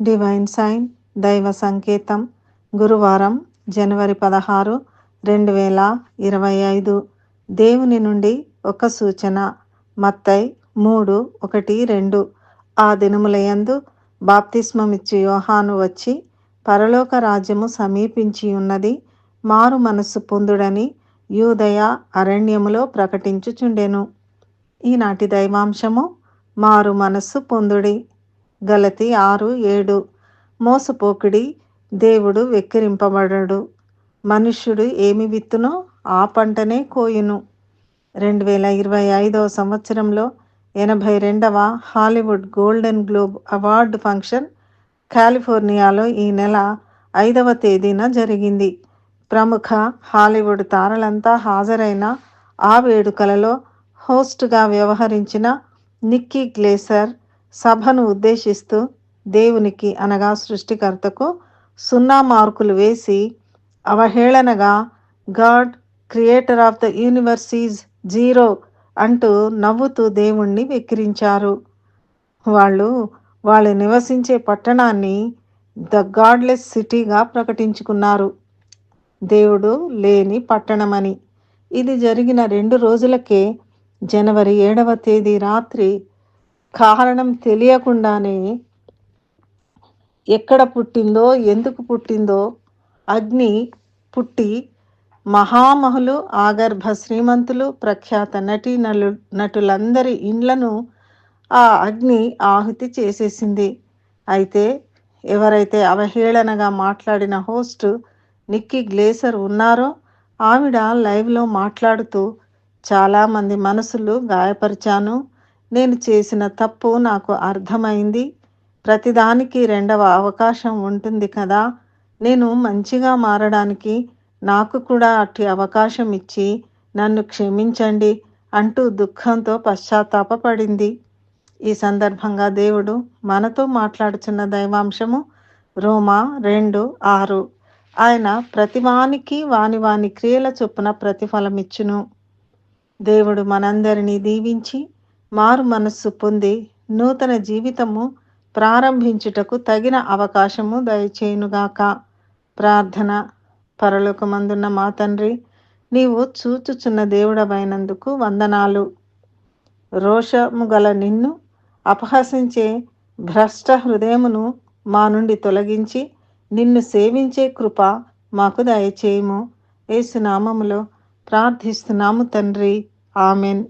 Divine sign దైవ సంకేతం గురువారం జనవరి పదహారు రెండు వేల ఇరవై ఐదు దేవుని నుండి ఒక సూచన. మత్తై మూడు ఒకటి రెండు. ఆ దినములయందు బాప్తిస్మమిచ్చి యోహాను వచ్చి పరలోక రాజ్యము సమీపించి ఉన్నది మారు మనస్సు పొందుడని యూదయ అరణ్యములో ప్రకటించుచుండెను. ఈనాటి దైవాంశము మారు మనస్సు పొందుడి. గలతి ఆరు ఏడు. మోసపోకుడి దేవుడు వెక్కిరింపబడడు. మనుష్యుడు ఏమి విత్తునో ఆ పంటనే కోయును. రెండు వేల ఇరవై ఐదవ సంవత్సరంలో ఎనభై రెండవ Hollywood golden globe award function కాలిఫోర్నియాలో ఈ నెల ఐదవ తేదీన జరిగింది. ప్రముఖ హాలీవుడ్ తారలంతా హాజరైన ఆ వేడుకలలో హోస్ట్గా వ్యవహరించిన నిక్కీ గ్లేసర్ సభను ఉద్దేశిస్తూ దేవునికి అనగా సృష్టికర్తకు సున్నా మార్కులు వేసి అవహేళనగా god creator of the universe is zero అంటూ నవ్వుతూ దేవుణ్ణి వెక్కిరించారు. వాళ్ళు వాళ్ళు నివసించే పట్టణాన్ని ద గాడ్లెస్ సిటీగా ప్రకటించుకున్నారు. దేవుడు లేని పట్టణమని. ఇది జరిగిన రెండు రోజులకే జనవరి ఏడవ తేదీ రాత్రి కారణం తెలియకుండానే ఎక్కడ పుట్టిందో ఎందుకు పుట్టిందో అగ్ని పుట్టి మహామహులు ఆగర్భ శ్రీమంతులు ప్రఖ్యాత నటీ నలు నటులందరి ఇండ్లను ఆ అగ్ని ఆహుతి చేసేసింది. అయితే ఎవరైతే అవహేళనగా మాట్లాడిన హోస్ట్ నిక్కీ గ్లేసర్ ఉన్నారో ఆవిడ లైవ్లో మాట్లాడుతూ చాలామంది మనసులు గాయపరిచాను. నేను చేసిన తప్పు నాకు అర్థమైంది. ప్రతిదానికి రెండవ అవకాశం ఉంటుంది కదా. నేను మంచిగా మారడానికి నాకు కూడా అట్టి అవకాశం ఇచ్చి నన్ను క్షమించండి అంటూ దుఃఖంతో పశ్చాత్తాపపడింది. ఈ సందర్భంగా దేవుడు మనతో మాట్లాడుచున్న దైవాంశము రోమా రెండు ఆరు. ఆయన ప్రతివానికి వాని వాని క్రియల చొప్పున ప్రతిఫలమిచ్చును. దేవుడు మనందరినీ దీవించి మారు మనస్సు పొంది నూతన జీవితము ప్రారంభించుటకు తగిన అవకాశము దయచేయునుగాక. ప్రార్థన. పరలోకమందున్న మా తండ్రి నీవు చూచుచున్న దేవుడవైనందుకు వందనాలు. రోషము గల నిన్ను అపహసించే భ్రష్ట హృదయమును మా నుండి తొలగించి నిన్ను సేవించే కృప మాకు దయచేయము. ఏసునామములో ప్రార్థిస్తున్నాము తండ్రి. ఆమెన్.